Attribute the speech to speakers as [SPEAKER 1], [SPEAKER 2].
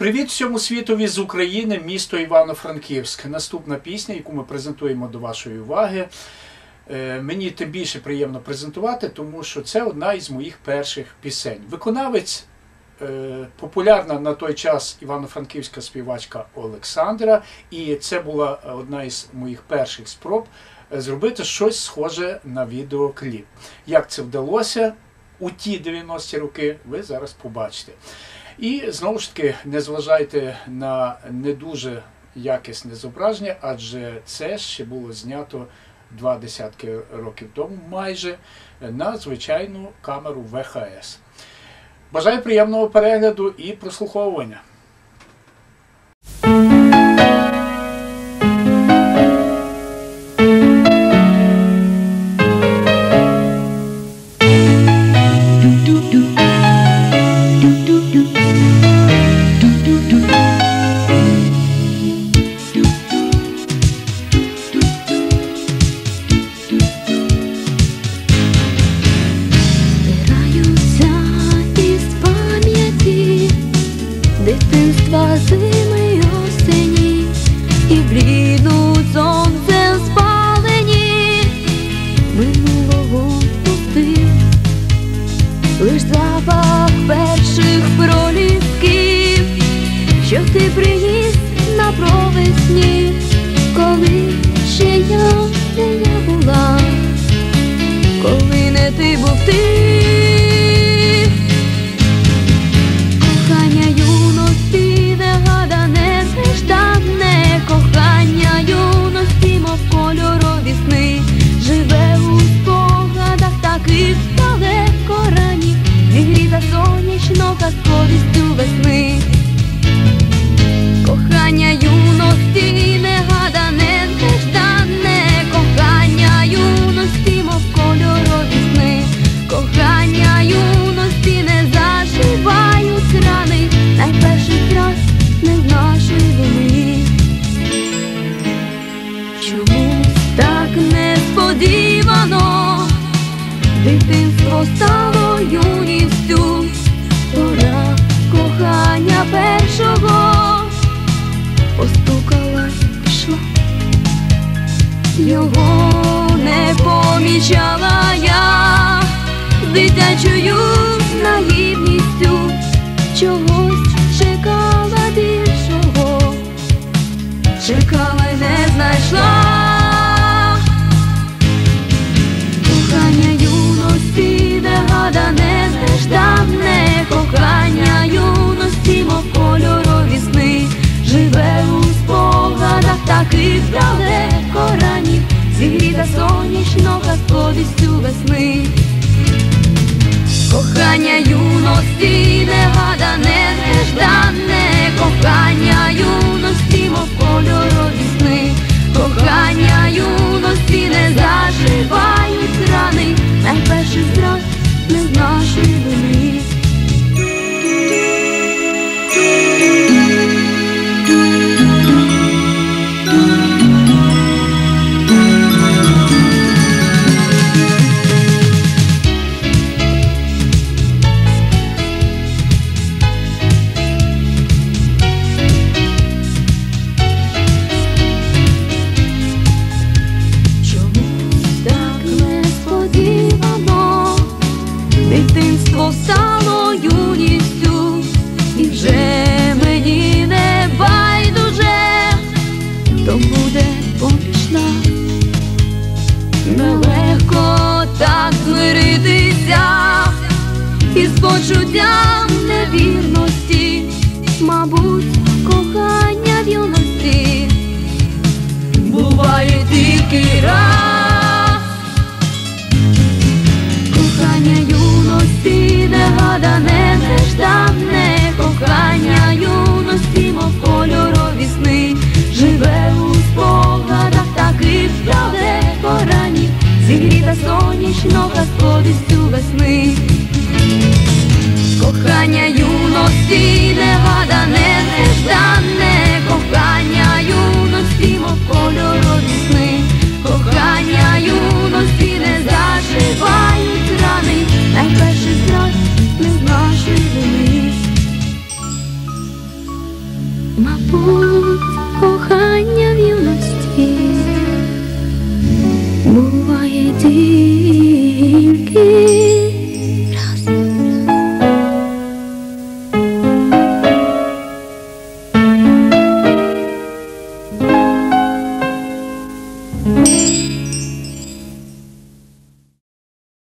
[SPEAKER 1] Привіт всьому світові з України, місто Івано-Франківськ. Наступна пісня, яку ми презентуємо до вашої уваги. Е, Мені тим більше приємно презентувати, тому що це одна із моїх перших пісень. Виконавець е, популярна на той час івано-франківська співачка Олександра, і це була одна із моїх перших спроб е, зробити щось схоже на відеокліп. Як це вдалося у ті 90-ті роки, ви зараз побачите. І знову ж таки, не зважайте на не дуже якісне зображення, адже це ще було знято два десятки років тому, майже на звичайну камеру ВХС. Бажаю приємного перегляду і прослуховування.
[SPEAKER 2] Ти був ти, дитинство стало юністю, пора кохання першого. Постукалась, пішла, його не помічала я. Дитячою наївністю, чогось спогадах таких далеко ранів, зігріта сонячного з повістю весни. Кохання юності, негадане, нежданне, кохання юності, із